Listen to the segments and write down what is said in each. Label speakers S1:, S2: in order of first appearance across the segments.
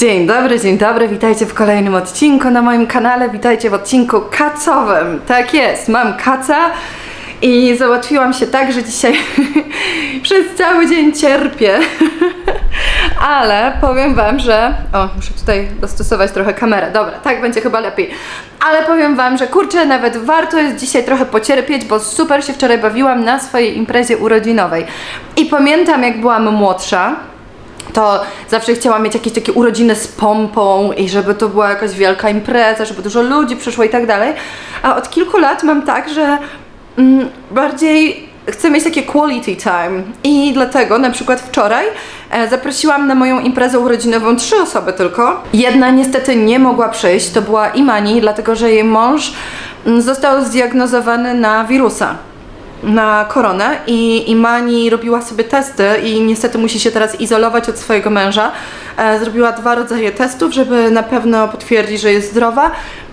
S1: Dzień dobry, dzień dobry, witajcie w kolejnym odcinku na moim kanale, witajcie w odcinku kacowym. Tak jest, mam kaca i załatwiłam się tak, że dzisiaj przez cały dzień cierpię. Ale powiem wam, że... O, muszę tutaj dostosować trochę kamerę. Dobra, tak będzie chyba lepiej. Ale powiem wam, że kurczę, nawet warto jest dzisiaj trochę pocierpieć, bo super się wczoraj bawiłam na swojej imprezie urodzinowej. I pamiętam, jak byłam młodsza, to zawsze chciałam mieć jakieś takie urodziny z pompą i żeby to była jakaś wielka impreza, żeby dużo ludzi przyszło i tak dalej. A od kilku lat mam tak, że mm, bardziej chcę mieć takie quality time i dlatego na przykład wczoraj e, zaprosiłam na moją imprezę urodzinową trzy osoby tylko. Jedna niestety nie mogła przyjść, to była Imani, dlatego że jej mąż mm, został zdiagnozowany na wirusa na koronę i Imani robiła sobie testy i niestety musi się teraz izolować od swojego męża. E, zrobiła dwa rodzaje testów, żeby na pewno potwierdzić, że jest zdrowa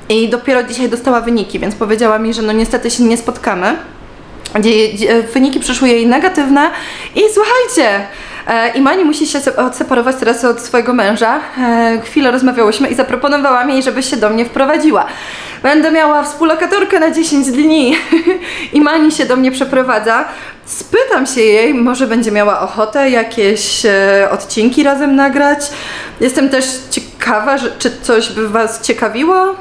S1: i dopiero dzisiaj dostała wyniki, więc powiedziała mi, że no niestety się nie spotkamy. Wyniki przyszły jej negatywne i słuchajcie, e, Imani musi się se- odseparować teraz od swojego męża. E, chwilę rozmawiałyśmy i zaproponowałam jej, żeby się do mnie wprowadziła. Będę miała współlokatorkę na 10 dni. Imani się do mnie przeprowadza. Spytam się jej, może będzie miała ochotę jakieś e, odcinki razem nagrać. Jestem też ciekawa, czy coś by Was ciekawiło.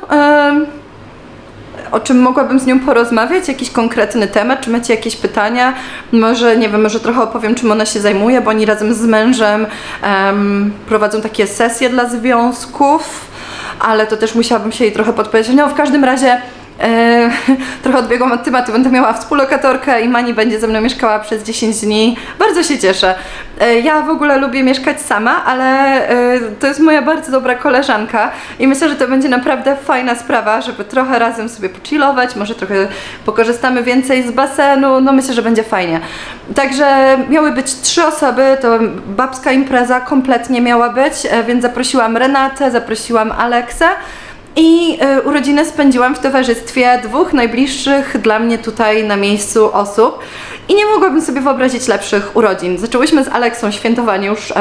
S1: O czym mogłabym z nią porozmawiać, jakiś konkretny temat, czy macie jakieś pytania, może, nie wiem, może trochę opowiem, czym ona się zajmuje, bo oni razem z mężem em, prowadzą takie sesje dla związków, ale to też musiałabym się jej trochę podpowiedzieć. No, w każdym razie e, trochę odbiegłam od tematu, będę miała współlokatorkę i Mani będzie ze mną mieszkała przez 10 dni. Bardzo się cieszę. E, ja w ogóle lubię mieszkać sama, ale e, to jest moja bardzo dobra koleżanka i myślę, że to będzie naprawdę fajna sprawa, żeby trochę razem sobie pochillować, może trochę pokorzystamy więcej z basenu, no myślę, że będzie fajnie. Także miały być trzy osoby, to babska impreza kompletnie miała być, więc zaprosiłam Renatę, zaprosiłam Aleksę. I y, urodziny spędziłam w towarzystwie dwóch najbliższych dla mnie tutaj na miejscu osób. I nie mogłabym sobie wyobrazić lepszych urodzin. Zaczęłyśmy z Aleksą świętowanie już.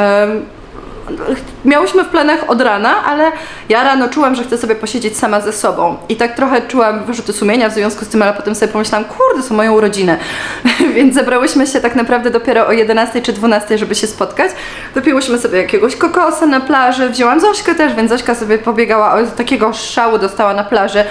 S1: Miałyśmy w planach od rana, ale ja rano czułam, że chcę sobie posiedzieć sama ze sobą. I tak trochę czułam wyrzuty sumienia w związku z tym, ale potem sobie pomyślałam, kurde, są moją urodziny. Więc zebrałyśmy się tak naprawdę dopiero o 11 czy 12, żeby się spotkać. Dopiłyśmy sobie jakiegoś kokosa na plaży, wzięłam Zośkę też, więc Zośka sobie pobiegała, o, takiego szału dostała na plaży.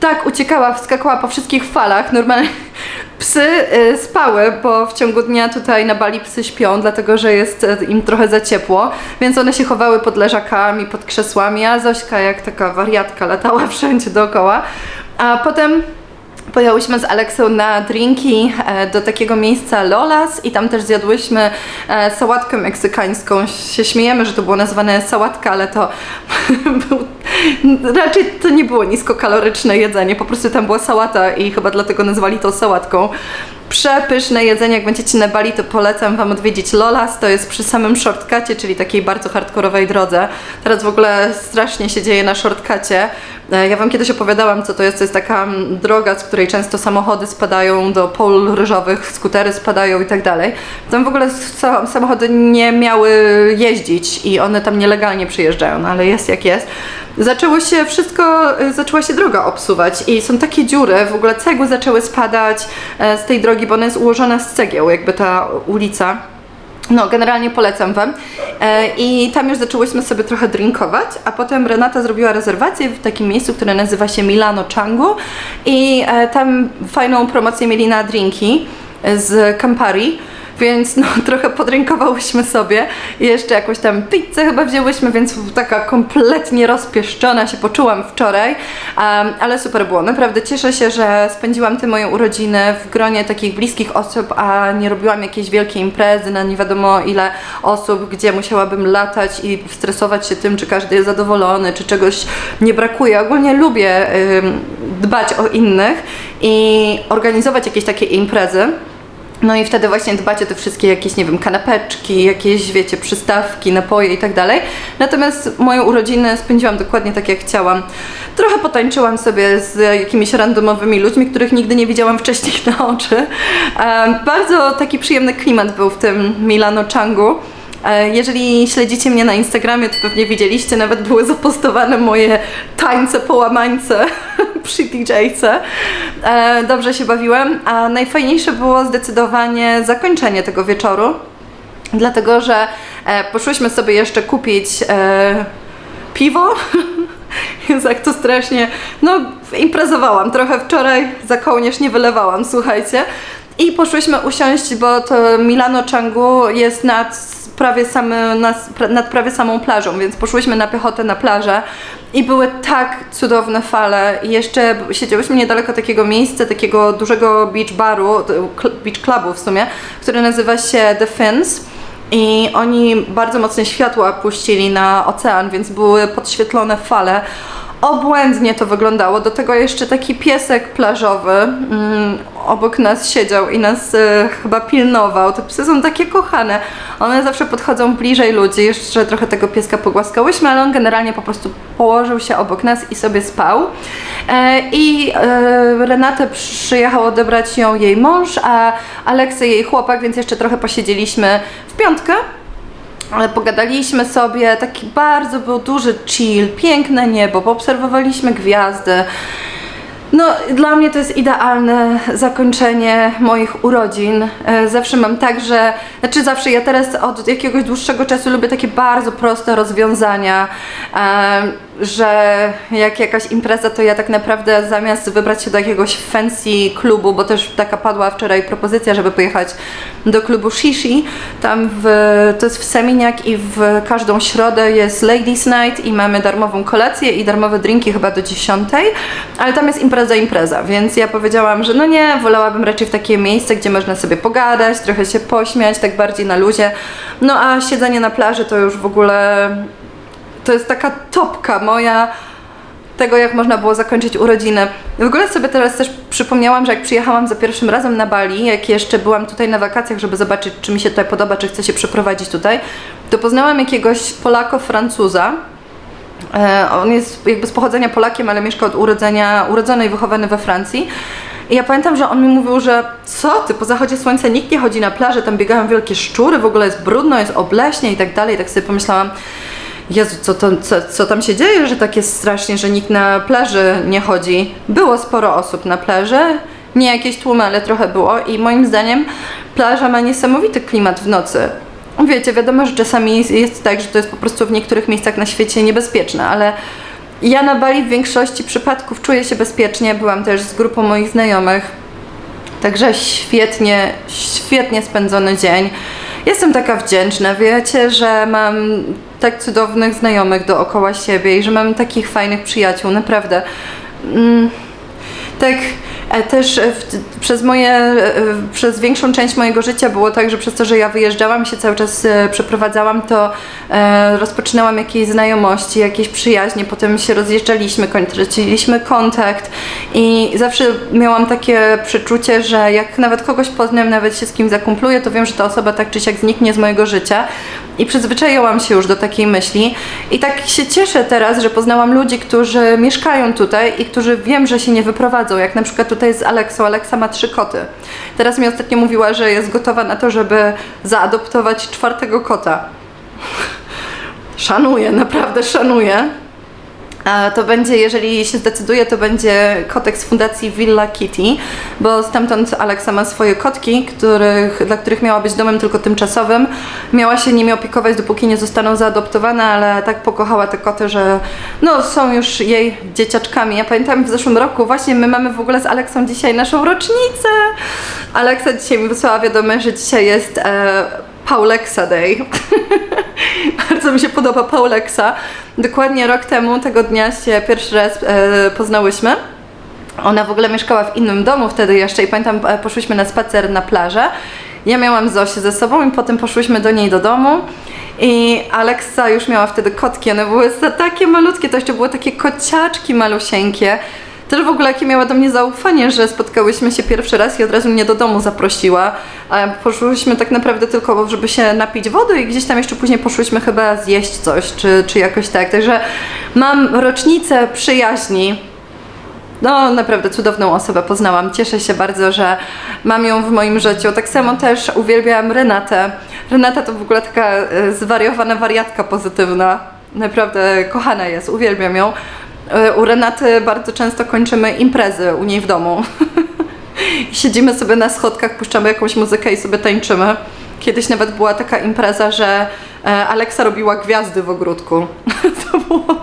S1: Tak, uciekała, wskakała po wszystkich falach. Normalnie psy y, spały, bo w ciągu dnia tutaj na Bali psy śpią, dlatego że jest y, im trochę za ciepło, więc one się chowały pod leżakami, pod krzesłami, a Zośka jak taka wariatka latała wszędzie dookoła. A potem Pojechałyśmy z Aleksą na drinki e, do takiego miejsca Lolas i tam też zjadłyśmy e, sałatkę meksykańską. Się śmiejemy, że to było nazwane sałatka, ale to był, raczej to nie było niskokaloryczne jedzenie, po prostu tam była sałata i chyba dlatego nazwali to sałatką. Przepyszne jedzenie, jak będziecie na Bali, to polecam Wam odwiedzić Lolas, to jest przy samym shortcucie, czyli takiej bardzo hardkorowej drodze. Teraz w ogóle strasznie się dzieje na shortcucie. E, Ja Wam kiedyś opowiadałam, co to jest. To jest taka mm, droga, z której często samochody spadają do pól ryżowych, skutery spadają i tak dalej. Tam w ogóle sa- samochody nie miały jeździć i one tam nielegalnie przyjeżdżają, no ale jest jak jest. Zaczęło się wszystko, y, zaczęła się droga obsuwać i są takie dziury, w ogóle cegły zaczęły spadać e, z tej drogi, bo ona jest ułożona z cegieł, jakby ta ulica. No, generalnie polecam Wam. E, I tam już zaczęłyśmy sobie trochę drinkować, a potem Renata zrobiła rezerwację w takim miejscu, które nazywa się Milano Changu i e, tam fajną promocję mieli na drinki z Campari. Więc no, trochę podrynkowałyśmy sobie i jeszcze jakąś tam pizzę chyba wzięłyśmy, więc taka kompletnie rozpieszczona się poczułam wczoraj, um, ale super było. Naprawdę cieszę się, że spędziłam te moje urodziny w gronie takich bliskich osób, a nie robiłam jakiejś wielkiej imprezy na nie wiadomo ile osób, gdzie musiałabym latać i stresować się tym, czy każdy jest zadowolony, czy czegoś nie brakuje. Ogólnie lubię dbać o innych i organizować jakieś takie imprezy. No i wtedy właśnie dbać o te wszystkie jakieś, nie wiem, kanapeczki, jakieś, wiecie, przystawki, napoje i tak dalej. Natomiast moją urodziny spędziłam dokładnie tak, jak chciałam. Trochę potańczyłam sobie z jakimiś randomowymi ludźmi, których nigdy nie widziałam wcześniej na oczy. Em, bardzo taki przyjemny klimat był w tym Milano Changu. E, Jeżeli śledzicie mnie na Instagramie, to pewnie widzieliście, nawet były zapostowane moje tańce po łamańce przy DJ-ce. E, Dobrze się bawiłem, a najfajniejsze było zdecydowanie zakończenie tego wieczoru, dlatego że e, poszłyśmy sobie jeszcze kupić piwo. Jezu, jak to strasznie. No, imprezowałam trochę wczoraj, za kołnierz nie wylewałam, słuchajcie. I poszłyśmy usiąść, bo to Milano Changu jest nad prawie, samy, nad, nad prawie samą plażą, więc poszłyśmy na piechotę na plażę i były tak cudowne fale. I jeszcze siedziałyśmy niedaleko takiego miejsca, takiego dużego beach baru, beach clubu w sumie, który nazywa się The Fins. I oni bardzo mocne światła puścili na ocean, więc były podświetlone fale. Obłędnie to wyglądało. Do tego jeszcze taki piesek plażowy mm, obok nas siedział i nas e, chyba pilnował. Te psy są takie kochane. One zawsze podchodzą bliżej ludzi. Jeszcze trochę tego pieska pogłaskałyśmy, ale on generalnie po prostu położył się obok nas i sobie spał. E, I e, Renatę przyjechał odebrać ją jej mąż, a Aleksy jej chłopak, więc jeszcze trochę posiedzieliśmy w piątkę. Pogadaliśmy sobie, taki bardzo był duży chill, piękne niebo, poobserwowaliśmy gwiazdy. No, dla mnie to jest idealne zakończenie moich urodzin. E, Zawsze mam tak, że, znaczy zawsze, ja teraz od jakiegoś dłuższego czasu lubię takie bardzo proste rozwiązania, e, że jak jakaś impreza, to ja tak naprawdę zamiast wybrać się do jakiegoś fancy klubu, bo też taka padła wczoraj propozycja, żeby pojechać do klubu Shishi, tam w, to jest w Seminiak i w każdą środę jest Ladies Night i mamy darmową kolację i darmowe drinki chyba do 10, ale tam jest impreza impreza, więc ja powiedziałam, że no nie, wolałabym raczej w takie miejsce, gdzie można sobie pogadać, trochę się pośmiać, tak bardziej na luzie, no a siedzenie na plaży to już w ogóle to jest taka topka moja tego, jak można było zakończyć urodziny. W ogóle sobie teraz też przypomniałam, że jak przyjechałam za pierwszym razem na Bali, jak jeszcze byłam tutaj na wakacjach, żeby zobaczyć, czy mi się tutaj podoba, czy chcę się przeprowadzić tutaj, to poznałam jakiegoś Polako-Francuza. E, On jest jakby z pochodzenia Polakiem, ale mieszka od urodzenia, urodzony i wychowany we Francji. I ja pamiętam, że on mi mówił, że co ty, po zachodzie słońca nikt nie chodzi na plażę, tam biegają wielkie szczury, w ogóle jest brudno, jest obleśnie i tak dalej. Tak sobie pomyślałam, Jezu, co, to, co, co tam się dzieje, że tak jest strasznie, że nikt na plaży nie chodzi. Było sporo osób na plaży, nie jakieś tłumy, ale trochę było i moim zdaniem plaża ma niesamowity klimat w nocy. Wiecie, wiadomo, że czasami jest, tak, że to jest po prostu w niektórych miejscach na świecie niebezpieczne, ale ja na Bali w większości przypadków czuję się bezpiecznie. Byłam też z grupą moich znajomych. Także świetnie, świetnie spędzony dzień. Jestem taka wdzięczna, wiecie, że mam tak cudownych znajomych dookoła siebie i że mam takich fajnych przyjaciół, naprawdę. Mm, tak, też e, w, przez moje, e, przez większą część mojego życia było tak, że przez to, że ja wyjeżdżałam się cały czas e, przeprowadzałam, to e, rozpoczynałam jakieś znajomości, jakieś przyjaźnie, potem się rozjeżdżaliśmy, traciliśmy kontakt i zawsze miałam takie przeczucie, że jak nawet kogoś poznam, nawet się z kim zakumpluję, to wiem, że ta osoba tak czy siak zniknie z mojego życia. I przyzwyczaiłam się już do takiej myśli. I tak się cieszę teraz, że poznałam ludzi, którzy mieszkają tutaj i którzy wiem, że się nie wyprowadzą, jak na przykład tutaj z Aleksą. Aleksa ma trzy koty. Teraz mi ostatnio mówiła, że jest gotowa na to, żeby zaadoptować czwartego kota. Szanuję, naprawdę szanuję. To będzie, jeżeli się zdecyduje, to będzie kotek z fundacji Villa Kitty, bo stamtąd Alexa ma swoje kotki, których, dla których miała być domem tylko tymczasowym. Miała się nimi opiekować, dopóki nie zostaną zaadoptowane, ale tak pokochała te koty, że no, są już jej dzieciaczkami. Ja pamiętam w zeszłym roku, właśnie my mamy w ogóle z Aleksą dzisiaj naszą rocznicę. Aleksa dzisiaj mi wysłała wiadomość, że dzisiaj jest e, Pauleksa Day. Bardzo mi się podoba Pauleksa. Dokładnie rok temu, tego dnia się pierwszy raz e, poznałyśmy. Ona w ogóle mieszkała w innym domu wtedy jeszcze i pamiętam, e, poszłyśmy na spacer na plażę. Ja miałam Zosię ze sobą i potem poszłyśmy do niej do domu. I Aleksa już miała wtedy kotki, one były takie malutkie, to jeszcze były takie kociaczki malusieńkie. Też w ogóle jakie miała do mnie zaufanie, że spotkałyśmy się pierwszy raz i od razu mnie do domu zaprosiła. A poszłyśmy tak naprawdę tylko, żeby się napić wody i gdzieś tam jeszcze później poszłyśmy chyba zjeść coś, czy, czy jakoś tak. Także mam rocznicę przyjaźni no naprawdę cudowną osobę poznałam. Cieszę się bardzo, że mam ją w moim życiu. Tak samo też uwielbiam Renatę. Renata to w ogóle taka e, zwariowana wariatka pozytywna. Naprawdę kochana jest, uwielbiam ją. E, U Renaty bardzo często kończymy imprezy u niej w domu. Siedzimy sobie na schodkach, puszczamy jakąś muzykę i sobie tańczymy. Kiedyś nawet była taka impreza, że e, Aleksa robiła gwiazdy w ogródku. To było,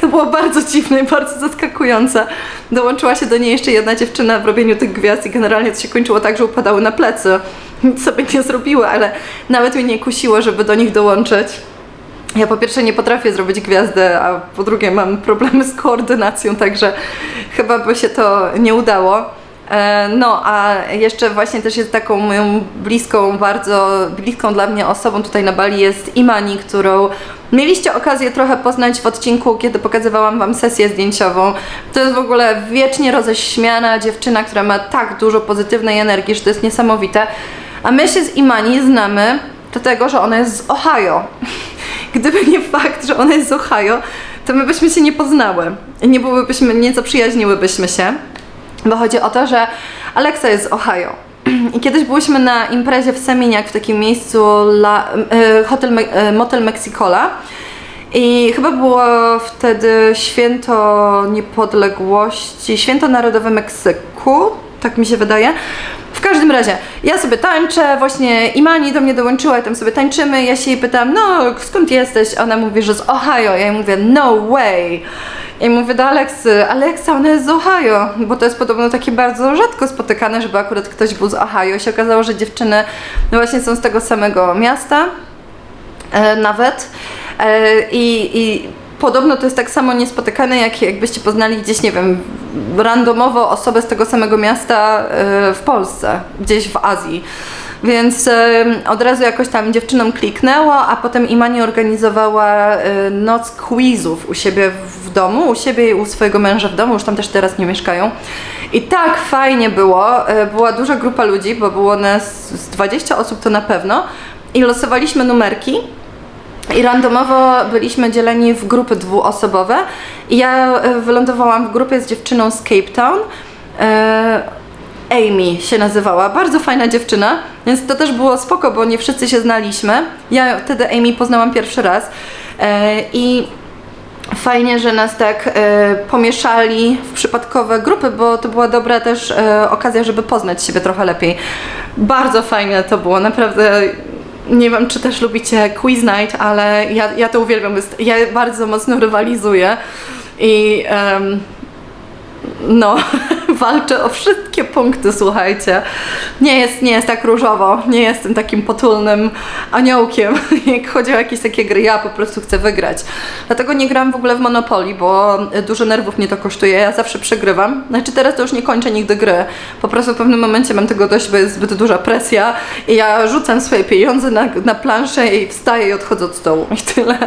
S1: to było bardzo dziwne i bardzo zaskakujące. Dołączyła się do niej jeszcze jedna dziewczyna w robieniu tych gwiazd i generalnie to się kończyło tak, że upadały na plecy. Nic sobie nie zrobiły, ale nawet mnie nie kusiło, żeby do nich dołączyć. Ja po pierwsze nie potrafię zrobić gwiazdy, a po drugie mam problemy z koordynacją, także chyba by się to nie udało. E, No, a jeszcze właśnie też jest taką moją bliską, bardzo bliską dla mnie osobą tutaj na Bali jest Imani, którą mieliście okazję trochę poznać w odcinku, kiedy pokazywałam Wam sesję zdjęciową. To jest w ogóle wiecznie roześmiana dziewczyna, która ma tak dużo pozytywnej energii, że to jest niesamowite. A my się z Imani znamy dlatego, że ona jest z Ohio. Gdyby nie fakt, że ona jest z Ohio, to my byśmy się nie poznały. Nie byłybyśmy, nie zaprzyjaźniłybyśmy się. Bo chodzi o to, że Alexa jest z Ohio. I kiedyś byłyśmy na imprezie w Seminiak w takim miejscu La, e, hotel, e, Motel Mexicola. I chyba było wtedy święto niepodległości, święto narodowe Meksyku, tak mi się wydaje. W każdym razie, ja sobie tańczę, właśnie Imani do mnie dołączyła, i tam sobie tańczymy, ja się jej pytam, no skąd jesteś? Ona mówi, że z Ohio, ja jej mówię, no way. I mówię do Aleksy, Aleksa, ona jest z Ohio, bo to jest podobno takie bardzo rzadko spotykane, żeby akurat ktoś był z Ohio. I się okazało, że dziewczyny no właśnie są z tego samego miasta, e, nawet. E, I, I podobno to jest tak samo niespotykane, jak jakbyście poznali gdzieś, nie wiem, randomowo osobę z tego samego miasta e, w Polsce, gdzieś w Azji. Więc e, od razu jakoś tam dziewczynom kliknęło, a potem Imani organizowała e, noc quizów u siebie w domu, u siebie i u swojego męża w domu, już tam też teraz nie mieszkają. I tak fajnie było, była duża grupa ludzi, bo było nas z 20 osób to na pewno i losowaliśmy numerki i randomowo byliśmy dzieleni w grupy dwuosobowe. I ja e, wylądowałam w grupie z dziewczyną z Cape Town. E, Amy się nazywała, bardzo fajna dziewczyna, więc to też było spoko, bo nie wszyscy się znaliśmy. Ja wtedy Amy poznałam pierwszy raz e, i fajnie, że nas tak pomieszali w przypadkowe grupy, bo to była dobra też okazja, żeby poznać siebie trochę lepiej. Bardzo fajne to było, naprawdę. Nie wiem, czy też lubicie Quiz Night, ale ja, ja to uwielbiam. Ja bardzo mocno rywalizuję i em, no, walczę o wszystkie punkty, słuchajcie. Nie jest, nie jest tak różowo, nie jestem takim potulnym aniołkiem, jak chodzi o jakieś takie gry, ja po prostu chcę wygrać. Dlatego nie gram w ogóle w Monopoly, bo dużo nerwów mnie to kosztuje, ja zawsze przegrywam. Znaczy teraz to już nie kończę nigdy gry, po prostu w pewnym momencie mam tego dość, bo jest zbyt duża presja i ja rzucam swoje pieniądze na, na planszę i wstaję i odchodzę od stołu i tyle.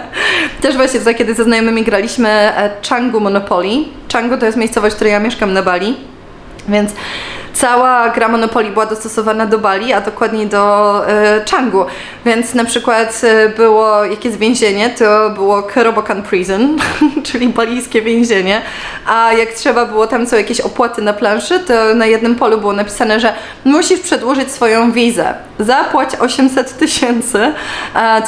S1: Też właśnie za kiedy ze znajomymi graliśmy e, Changu Monopoly. Changu to jest miejscowość, w której ja mieszkam na Bali. Więc cała gra Monopoly była dostosowana do Bali, a dokładniej do e, Changu. Więc na przykład e, było jakieś więzienie, to było Kerobokan Prison, czyli balijskie więzienie, a jak trzeba było, tam są jakieś opłaty na planszy, to na jednym polu było napisane, że musisz przedłożyć swoją wizę. Zapłać 800 tysięcy.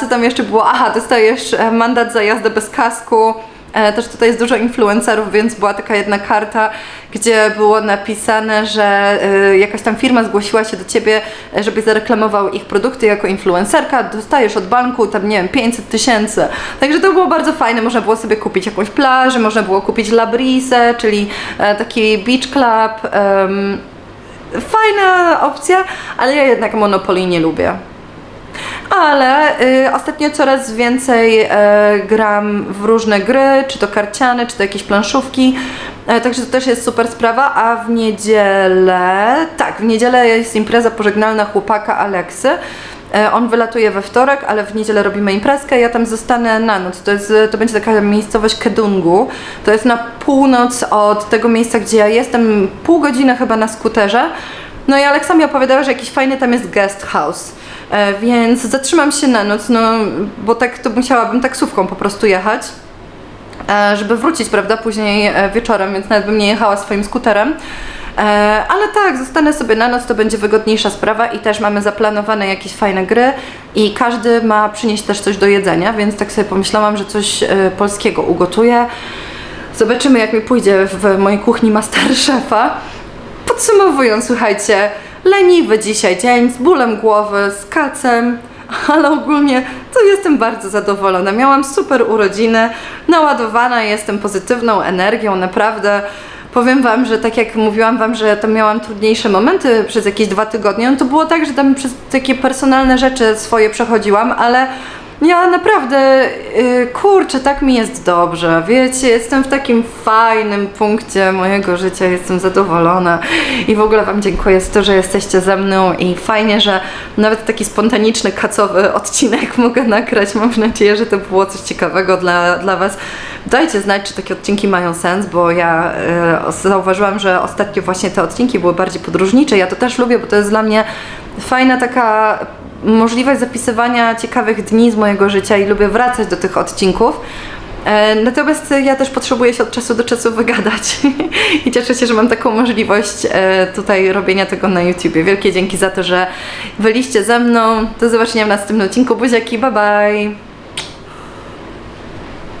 S1: Co tam jeszcze było? Aha, dostajesz e, mandat za jazdę bez kasku. E, Też tutaj jest dużo influencerów, więc była taka jedna karta, gdzie było napisane, że y, jakaś tam firma zgłosiła się do ciebie, e, żebyś zareklamował ich produkty jako influencerka. Dostajesz od banku tam, nie wiem, 500 tysięcy. Także to było bardzo fajne. Można było sobie kupić jakąś plażę, można było kupić La Brise, czyli e, taki beach club. fajna opcja, ale ja jednak Monopoly nie lubię. Ale y, ostatnio coraz więcej e, gram w różne gry, czy to karciane, czy to jakieś planszówki. E, także to też jest super sprawa. A w niedzielę, tak, w niedzielę jest impreza pożegnalna chłopaka Aleksy. E, On wylatuje we wtorek, ale w niedzielę robimy imprezkę. Ja tam zostanę na noc. To, jest, to będzie taka miejscowość Kedungu. To jest na północ od tego miejsca, gdzie ja jestem, pół godziny chyba na skuterze. No i Aleksa mi opowiadała, że jakiś fajny tam jest guest house. E, więc zatrzymam się na noc, no bo tak to musiałabym taksówką po prostu jechać. e, żeby wrócić, prawda, później e, wieczorem, więc nawet bym nie jechała swoim skuterem. Ale tak, zostanę sobie na noc, to będzie wygodniejsza sprawa i też mamy zaplanowane jakieś fajne gry i każdy ma przynieść też coś do jedzenia, więc tak sobie pomyślałam, że coś polskiego ugotuję. Zobaczymy jak mi pójdzie w mojej kuchni Masterchefa. Podsumowując, słuchajcie, leniwy dzisiaj dzień, z bólem głowy, z kacem, ale ogólnie to jestem bardzo zadowolona. Miałam super urodziny, naładowana jestem pozytywną energią, naprawdę. Powiem Wam, że tak jak mówiłam Wam, że to miałam trudniejsze momenty przez jakieś dwa tygodnie, no to było tak, że tam przez takie personalne rzeczy swoje przechodziłam, ale ja naprawdę, yy, kurczę, tak mi jest dobrze. Wiecie, jestem w takim fajnym punkcie mojego życia, jestem zadowolona i w ogóle Wam dziękuję za to, że jesteście ze mną i fajnie, że nawet taki spontaniczny, kacowy odcinek mogę nagrać. Mam nadzieję, że to było coś ciekawego dla, dla Was. Dajcie znać, czy takie odcinki mają sens, bo ja yy, zauważyłam, że ostatnio właśnie te odcinki były bardziej podróżnicze. Ja to też lubię, bo to jest dla mnie fajna taka możliwość zapisywania ciekawych dni z mojego życia i lubię wracać do tych odcinków. E, Natomiast ja też potrzebuję się od czasu do czasu wygadać i cieszę się, że mam taką możliwość e, tutaj robienia tego na YouTubie. Wielkie dzięki za to, że byliście ze mną. Do zobaczenia w następnym odcinku. Buziaki, bye bye!